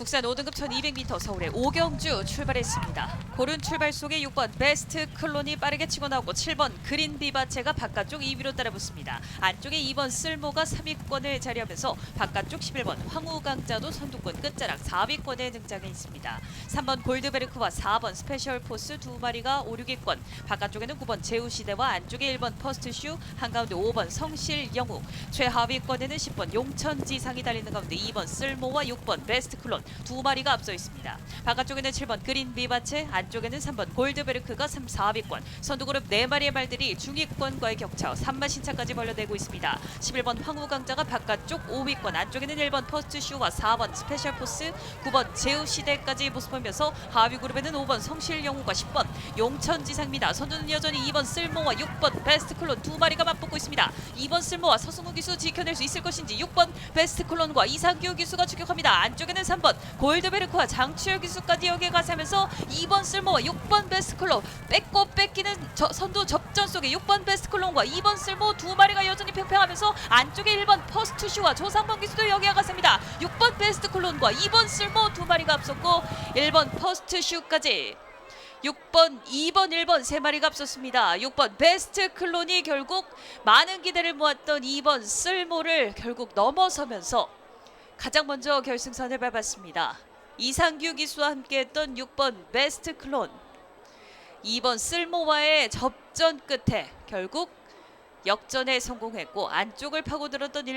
국산 5등급 1200m 서울의 오경주 출발했습니다. 고른 출발 속에 6번 베스트 클론이 빠르게 치고 나오고 7번 그린 비바체가 바깥쪽 2위로 따라붙습니다. 안쪽에 2번 쓸모가 3위권을 자리하면서 바깥쪽 11번 황우강자도 선두권 끝자락 4위권에 등장해 있습니다. 3번 골드베르크와 4번 스페셜 포스 두 마리가 5, 6위권 바깥쪽에는 9번 제우시대와 안쪽에 1번 퍼스트슈 한가운데 5번 성실영우 최하위권에는 10번 용천지상이 달리는 가운데 2번 쓸모와 6번 베스트 클론 두 마리가 앞서 있습니다. 바깥쪽에는 7번 그린 비바체, 안쪽에는 3번 골드베르크가 3, 4위권, 선두그룹 4마리의 말들이 중위권과의 격차 3마 신차까지 벌려내고 있습니다. 11번 황우강자가 바깥쪽 5위권, 안쪽에는 1번 퍼스트 슈와 4번 스페셜 포스, 9번 제우 시대까지 모습하면서 하위 그룹에는 5번 성실영우가 10번 용천지상입니다. 선두는 여전히 2번 쓸모와 6번 베스트 클론 두 마리가 맞붙고 있습니다. 2번 쓸모와 서승우 기수 지켜낼 수 있을 것인지 6번 베스트 클론과 이상규 기수가 추격합니다. 안쪽에는 3번 골드베르크와 장추열 기수까지 여기에 가세하면서 2번 쓸모와 6번 베스트 클론 뺏고 뺏기는 저, 선두 접전 속에 6번 베스트 클론과 2번 쓸모 두 마리가 여전히 팽팽하면서 안쪽에 1번 퍼스트슈와 조상범 기수도 여기에 가셉니다. 6번 베스트 클론과 2번 쓸모 두 마리가 앞섰고 1번 퍼스트슈까지 6번, 2번, 1번 세 마리가 앞섰습니다. 6번 베스트 클론이 결국 많은 기대를 모았던 2번 쓸모를 결국 넘어서면서 가장 먼저 결승선을 밟았습니다. 이상규 기수와 함께했던 6번 베스트 클론 2번 쓸모와의 접전 끝에 결국 역전에 성공했고 안쪽을 파고들었던 1번